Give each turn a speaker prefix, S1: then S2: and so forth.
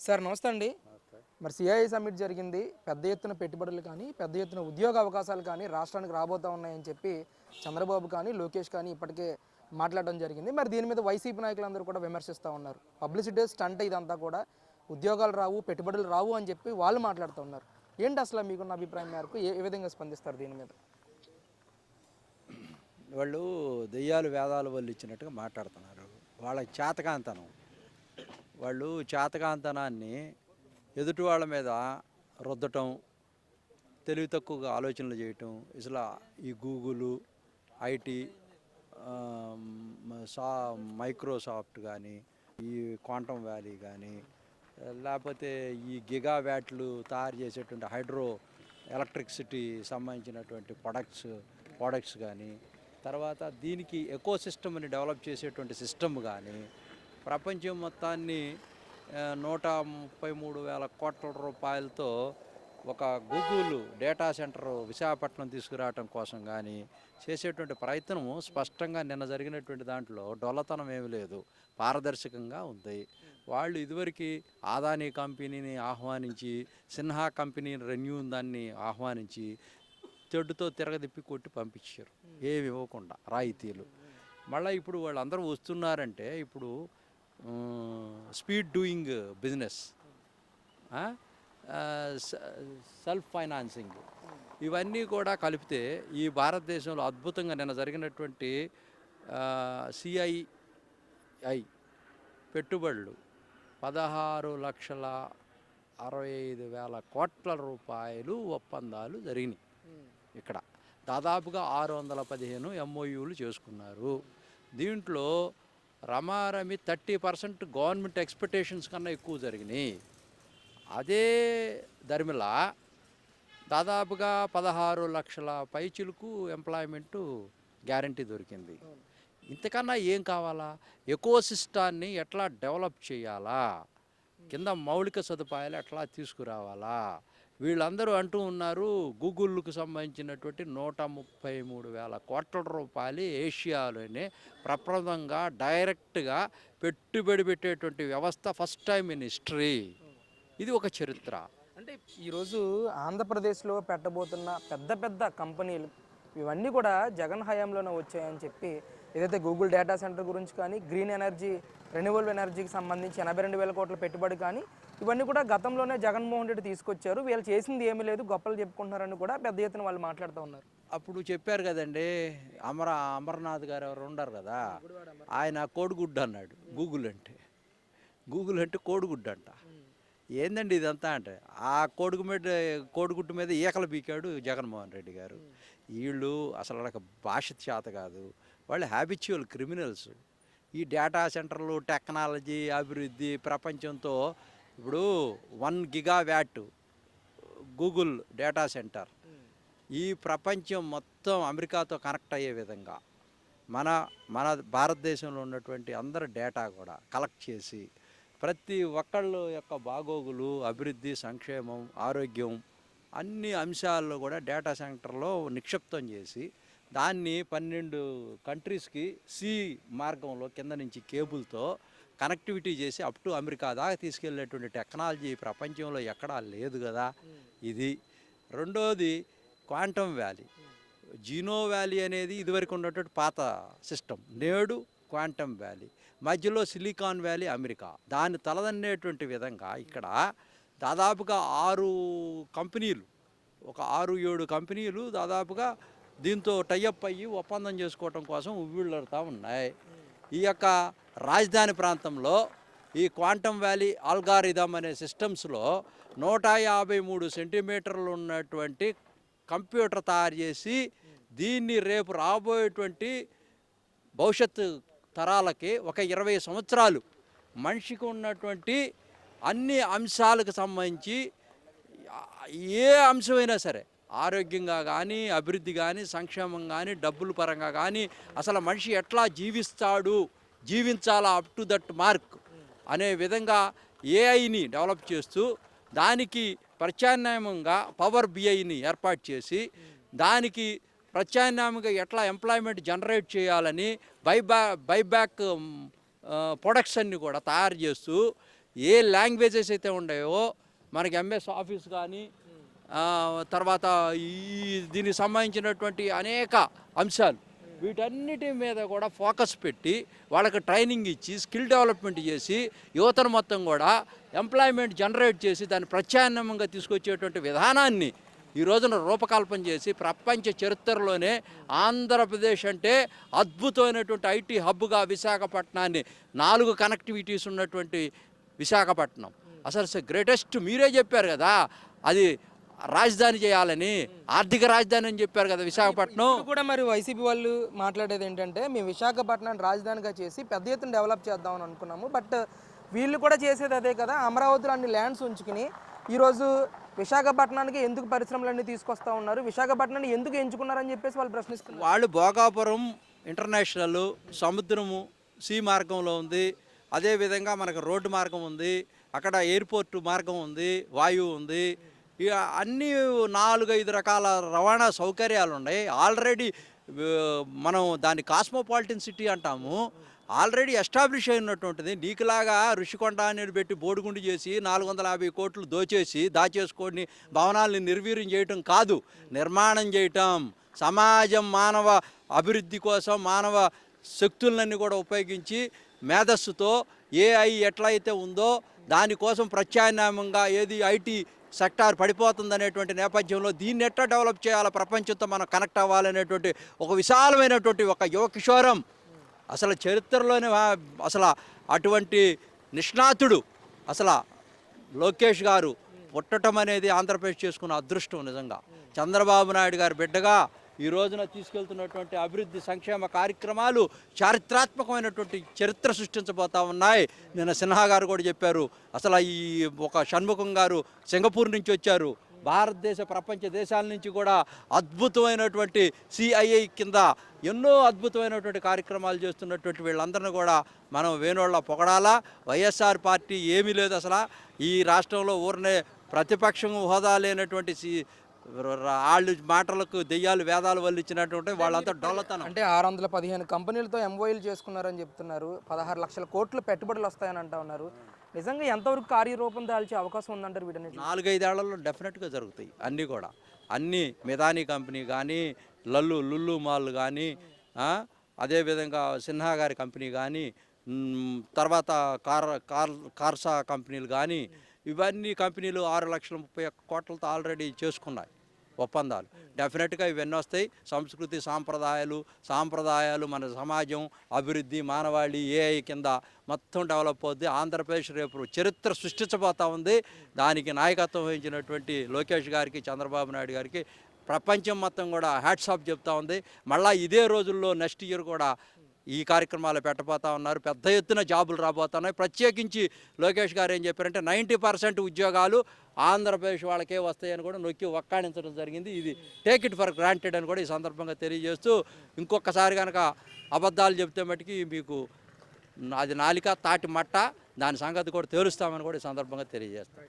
S1: Sir నమస్తే అండి. మరి సిఐ సమ్మిట్ జరిగింది. పెద్ద ఎత్తున పెట్టుబడులు కానీ పెద్ద ఎత్తున ఉద్యోగ అవకాశాలు కానీ రాష్ట్రానికి రాబోతా ఉన్నాయని చెప్పి చంద్రబాబు కానీ లోకేష్ కానీ ఇప్పటికే మాట్లాడడం జరిగింది. మరి దీని మీద వైసీపీ నాయకులందరూ కూడా విమర్శిస్తూ ఉన్నారు. పబ్లిసిటీ స్టంట్ ఇదంతా కూడా ఉద్యోగాలు రావు పెట్టుబడులు రావు అని చెప్పి వాళ్ళు మాట్లాడుతూ ఉన్నారు. ఏంటి అసలు మీకున్న అభిప్రాయం మేరకు ఏ విధంగా స్పందిస్తారు దీని మీద?
S2: వాళ్ళు దెయ్యాలు వేదాలు వాళ్ళు ఇచ్చినట్టుగా మాట్లాడుతున్నారు. వాళ్ళ చేతకాంతనం వాళ్ళు చేతకాంతనాన్ని ఎదుటి వాళ్ళ మీద రుద్దటం తెలివి తక్కువగా ఆలోచనలు చేయటం ఇసలా ఈ గూగుల్ ఐటీ సా మైక్రోసాఫ్ట్ కానీ ఈ క్వాంటమ్ వ్యాలీ కానీ లేకపోతే ఈ గిగా వ్యాట్లు తయారు చేసేటువంటి హైడ్రో ఎలక్ట్రిసిటీ సంబంధించినటువంటి ప్రొడక్ట్స్ ప్రోడక్ట్స్ కానీ తర్వాత దీనికి ఎకో సిస్టమ్ని డెవలప్ చేసేటువంటి సిస్టమ్ కానీ ప్రపంచం మొత్తాన్ని నూట ముప్పై మూడు వేల కోట్ల రూపాయలతో ఒక గూగుల్ డేటా సెంటర్ విశాఖపట్నం తీసుకురావటం కోసం కానీ చేసేటువంటి ప్రయత్నం స్పష్టంగా నిన్న జరిగినటువంటి దాంట్లో డొల్లతనం ఏమీ లేదు పారదర్శకంగా ఉంది. వాళ్ళు ఇదివరకు ఆదానీ కంపెనీని ఆహ్వానించి సిన్హా కంపెనీ రెన్యూ దాన్ని ఆహ్వానించి తెడ్డుతో తిరగదిప్పి కొట్టి పంపించారు. ఏమి ఇవ్వకుండా రాయితీలు. మళ్ళీ ఇప్పుడు వాళ్ళందరూ వస్తున్నారంటే ఇప్పుడు speed doing business self financing ఇవన్నీ కూడా కలిపితే ఈ భారతదేశంలో అద్భుతంగా నిన్న జరిగినటువంటి సిఐఐ పెట్టుబడులు పదహారు లక్షల అరవై ఐదు వేల కోట్ల రూపాయలు ఒప్పందాలు జరిగినాయి. ఇక్కడ దాదాపుగా ఆరు వందల పదిహేను ఎంఓయూలు చేసుకున్నారు. దీంట్లో రమారమి థర్టీ పర్సెంట్ గవర్నమెంట్ ఎక్స్పెక్టేషన్స్ కన్నా ఎక్కువ జరిగినాయి. అదే ధర్మిల దాదాపుగా పదహారు లక్షల పైచిలకు ఎంప్లాయ్మెంటు గ్యారంటీ దొరికింది. ఇంతకన్నా ఏం కావాలా? ఎకో సిస్టాన్ని ఎట్లా డెవలప్ చేయాలా? కింద మౌలిక సదుపాయాలు ఎట్లా తీసుకురావాలా? వీళ్ళందరూ అంటూ ఉన్నారు గూగుల్కు సంబంధించినటువంటి నూట ముప్పై మూడు వేల కోట్ల రూపాయలు ఏషియాలోనే ప్రప్రదంగా డైరెక్ట్గా పెట్టుబడి పెట్టేటువంటి వ్యవస్థ ఫస్ట్ టైం ఇన్ హిస్టరీ. ఇది ఒక చరిత్ర.
S1: అంటే ఈరోజు ఆంధ్రప్రదేశ్లో పెట్టబోతున్న పెద్ద పెద్ద కంపెనీలు ఇవన్నీ కూడా జగన్ హయాంలోనే వచ్చాయని చెప్పి ఏదైతే గూగుల్ డేటా సెంటర్ గురించి కానీ గ్రీన్ ఎనర్జీ రెన్యూవల్ ఎనర్జీకి సంబంధించి ఎనభై రెండు వేల కోట్ల పెట్టుబడి కానీ ఇవన్నీ కూడా గతంలోనే జగన్మోహన్ రెడ్డి తీసుకొచ్చారు. వీళ్ళు చేసింది ఏమీ లేదు గొప్పలు చెప్పుకుంటున్నారని కూడా పెద్ద ఎత్తున వాళ్ళు మాట్లాడుతూ ఉన్నారు.
S2: అప్పుడు చెప్పారు కదండి అమర అమర్నాథ్ గారు ఎవరు ఉండరు కదా ఆయన కోడిగుడ్డు అన్నాడు గూగుల్ అంటే. గూగుల్ అంటే కోడిగుడ్డు అంట. ఏందండి ఇదంతా అంటే? ఆ కోడిగు మీద కోడిగుడ్డు మీద ఈకలు బీకాడు జగన్మోహన్ రెడ్డి గారు. వీళ్ళు అసలు వాళ్ళకి భాష చేత కాదు వాళ్ళు హ్యాబిచువల్ క్రిమినల్స్ ఈ డేటా సెంటర్లు టెక్నాలజీ అభివృద్ధి ప్రపంచంతో ఇప్పుడు one gigawatt Google data centre. ఈ ప్రపంచం మొత్తం అమెరికాతో కనెక్ట్ అయ్యే విధంగా మన మన భారతదేశంలో ఉన్నటువంటి అందరి డేటా కూడా కలెక్ట్ చేసి ప్రతి ఒక్కళ్ళు యొక్క బాగోగులు అభివృద్ధి సంక్షేమం ఆరోగ్యం అన్ని అంశాల్లో కూడా డేటా సెంటర్లో నిక్షిప్తం చేసి దాన్ని పన్నెండు కంట్రీస్కి సి మార్గంలో కింద నుంచి కేబుల్తో కనెక్టివిటీ చేసి అప్ టు అమెరికా దాకా తీసుకెళ్ళేటువంటి టెక్నాలజీ ప్రపంచంలో ఎక్కడా లేదు కదా ఇది రెండోది క్వాంటమ్ వ్యాలీ. జీనో వ్యాలీ అనేది ఇదివరకు ఉన్నటువంటి పాత సిస్టమ్. నేడు క్వాంటమ్ వ్యాలీ. మధ్యలో సిలికాన్ వ్యాలీ అమెరికా. దాన్ని తలదన్నేటువంటి విధంగా ఇక్కడ దాదాపుగా ఆరు కంపెనీలు ఒక ఆరు ఏడు కంపెనీలు దాదాపుగా దీంతో టైఅప్ అయ్యి ఒప్పందం చేసుకోవటం కోసం ఉవ్విళ్ళడుతూ ఉన్నాయి. ఈ యొక్క రాజధాని ప్రాంతంలో ఈ క్వాంటమ్ వ్యాలీ ఆల్గారిథం అనే సిస్టమ్స్లో నూట యాభై మూడు సెంటీమీటర్లు ఉన్నటువంటి కంప్యూటర్ తయారు చేసి దీన్ని రేపు రాబోయేటువంటి భవిష్యత్తు తరాలకి ఒక ఇరవై సంవత్సరాలు మనిషికి ఉన్నటువంటి అన్ని అంశాలకు సంబంధించి ఏ అంశమైనా సరే ఆరోగ్యంగా కానీ అభివృద్ధి కానీ సంక్షేమం కానీ డబ్బుల పరంగా కానీ అసలు మనిషి ఎట్లా జీవిస్తాడు? జీవించాలా అప్ టు దట్ మార్క్ అనే విధంగా ఏఐని డెవలప్ చేస్తూ దానికి ప్రత్యామ్నాయంగా పవర్ బిఐని ఏర్పాటు చేసి దానికి ప్రత్యామ్నాయంగా ఎట్లా ఎంప్లాయ్మెంట్ జనరేట్ చేయాలని బైబ్యా బైబ్యాక్ ప్రొడక్షన్ని కూడా తయారు చేస్తూ ఏ లాంగ్వేజెస్ అయితే ఉన్నాయో మనకి ఎంఎస్ ఆఫీస్ కానీ తర్వాత ఈ దీనికి సంబంధించినటువంటి అనేక అంశాలు వీటన్నిటి మీద కూడా ఫోకస్ పెట్టి వాళ్ళకి ట్రైనింగ్ ఇచ్చి స్కిల్ డెవలప్మెంట్ చేసి యువతను మొత్తం కూడా ఎంప్లాయ్మెంట్ జనరేట్ చేసి దాన్ని ప్రత్యామ్నాయంగా తీసుకొచ్చేటువంటి విధానాన్ని ఈ రోజున రూపకల్పన చేసి ప్రపంచ చరిత్రలోనే ఆంధ్రప్రదేశ్ అంటే అద్భుతమైనటువంటి ఐటీ హబ్గా విశాఖపట్నాన్ని నాలుగు కనెక్టివిటీస్ ఉన్నటువంటి విశాఖపట్నం. అసలు గ్రేటెస్ట్ మీరే చెప్పారు కదా అది రాజధాని చేయాలని ఆర్థిక రాజధాని అని చెప్పారు కదా విశాఖపట్నం.
S1: కూడా మరి వైసీపీ వాళ్ళు మాట్లాడేది ఏంటంటే మేము విశాఖపట్నాన్ని రాజధానిగా చేసి పెద్ద ఎత్తున డెవలప్ చేద్దామని అనుకున్నాము. బట్ వీళ్ళు కూడా చేసేది అదే కదా అమరావతిలో అన్ని ల్యాండ్స్ ఉంచుకుని ఈరోజు విశాఖపట్నానికి ఎందుకు పరిశ్రమలన్నీ తీసుకొస్తా ఉన్నారు విశాఖపట్నాన్ని ఎందుకు ఎంచుకున్నారని చెప్పేసి వాళ్ళు ప్రశ్నిస్తున్నారు.
S2: వాళ్ళు భోగాపురం ఇంటర్నేషనల్ సముద్రము సీ మార్గంలో ఉంది. అదేవిధంగా మనకు రోడ్డు మార్గం ఉంది అక్కడ ఎయిర్పోర్ట్ మార్గం ఉంది వాయువు ఉంది. ఇక అన్ని నాలుగైదు రకాల రవాణా సౌకర్యాలు ఉన్నాయి ఆల్రెడీ మనం దాన్ని కాస్మోపాలిటన్ సిటీ అంటాము. ఆల్రెడీ ఎస్టాబ్లిష్ అయినటువంటిది. నీకులాగా ఋషికొండ అనేది పెట్టి బోడిగుండు చేసి నాలుగు వందల యాభై కోట్లు దోచేసి దాచేసుకొని భవనాల్ని నిర్వీర్యం చేయటం కాదు. నిర్మాణం చేయటం సమాజం మానవ అభివృద్ధి కోసం మానవ శక్తులన్నీ కూడా ఉపయోగించి మేధస్సుతో ఏఐ ఎట్లయితే ఉందో దానికోసం ప్రత్యామ్నాయంగా ఏది ఐటీ సెక్టార్ పడిపోతుందనేటువంటి నేపథ్యంలో దీన్ని ఎట్లా డెవలప్ చేయాలో? ప్రపంచంతో మనం కనెక్ట్ అవ్వాలనేటువంటి ఒక విశాలమైనటువంటి ఒక యువ కిషోరం అసలు చరిత్రలోనే అసలు అటువంటి నిష్ణాతుడు అసలు లోకేష్ గారు పుట్టడం అనేది ఆంధ్రప్రదేశ్ చేసుకున్న అదృష్టం నిజంగా. చంద్రబాబు నాయుడు గారి బిడ్డగా ఈ రోజున తీసుకెళ్తున్నటువంటి అభివృద్ధి సంక్షేమ కార్యక్రమాలు చారిత్రాత్మకమైనటువంటి చరిత్ర సృష్టించబోతా ఉన్నాయి. నిన్న సిన్హా గారు కూడా చెప్పారు అసలు ఈ ఒక షణ్ముఖం గారు సింగపూర్ నుంచి వచ్చారు. భారతదేశ ప్రపంచ దేశాల నుంచి కూడా అద్భుతమైనటువంటి సిఐఐ కింద ఎన్నో అద్భుతమైనటువంటి కార్యక్రమాలు చేస్తున్నటువంటి వీళ్ళందరినీ కూడా మనం వేణోళ్ళ పొగడాలా. వైఎస్ఆర్ పార్టీ ఏమీ లేదు అసలు. ఈ రాష్ట్రంలో ఊరినే ప్రతిపక్షం హోదా లేనటువంటి సి వాళ్ళు మాటలకు దెయ్యాలు వేదాలు వల్లించినటువంటి వాళ్ళంతా డొల్లతనం.
S1: అంటే ఆరు వందల పదిహేను కంపెనీలతో ఎంఓఈలు చేసుకున్నారని చెప్తున్నారు. పదహారు లక్షల కోట్ల పెట్టుబడులు వస్తాయని అంటా ఉన్నారు. నిజంగా ఎంతవరకు కార్యరూపం దాల్చే అవకాశం ఉందంటారు వీటన్నిటి
S2: నాలుగైదేళ్ళలో డెఫినెట్గా జరుగుతాయి అన్నీ కూడా. అన్నీ మిదానీ కంపెనీ కానీ లల్లు లుల్లు మాల్ కానీ అదేవిధంగా సిన్హా గారి కంపెనీ కానీ తర్వాత కార్ కార్ కార్సా కంపెనీలు కానీ ఇవన్నీ కంపెనీలు ఆరు లక్షల ముప్పై ఒక్క కోట్లతో ఆల్రెడీ చేసుకున్నాయి. ఒప్పందాలు. డెఫినెట్గా ఇవన్నీ వస్తాయి. సంస్కృతి సాంప్రదాయాలు సాంప్రదాయాలు మన సమాజం అభివృద్ధి మానవాళి ఏఐ కింద మొత్తం డెవలప్ అవుద్ది. ఆంధ్రప్రదేశ్ రేపు చరిత్ర సృష్టించబోతా ఉంది. దానికి నాయకత్వం వహించినటువంటి లోకేష్ గారికి చంద్రబాబు నాయుడు గారికి ప్రపంచం మొత్తం కూడా హ్యాట్సాప్ చెప్తా ఉంది. మళ్ళీ ఇదే రోజుల్లో నెక్స్ట్ ఇయర్ కూడా ఈ కార్యక్రమాలు పెట్టబోతా ఉన్నారు. పెద్ద ఎత్తున జాబులు రాబోతున్నాయి. ప్రత్యేకించి లోకేష్ గారు ఏం చెప్పారంటే నైంటీ పర్సెంట్ ఉద్యోగాలు ఆంధ్రప్రదేశ్ వాళ్ళకే వస్తాయని కూడా నొక్కి ఒక్కాణించడం జరిగింది. ఇది టేక్ ఇట్ ఫర్ గ్రాంటెడ్ అని కూడా ఈ సందర్భంగా తెలియజేస్తూ ఇంకొకసారి కనుక అబద్ధాలు చెప్తే మటుకి మీకు అది నాలిక తాటి మట్ట దాని సంగతి కూడా తేలుస్తామని కూడా ఈ సందర్భంగా తెలియజేస్తాం.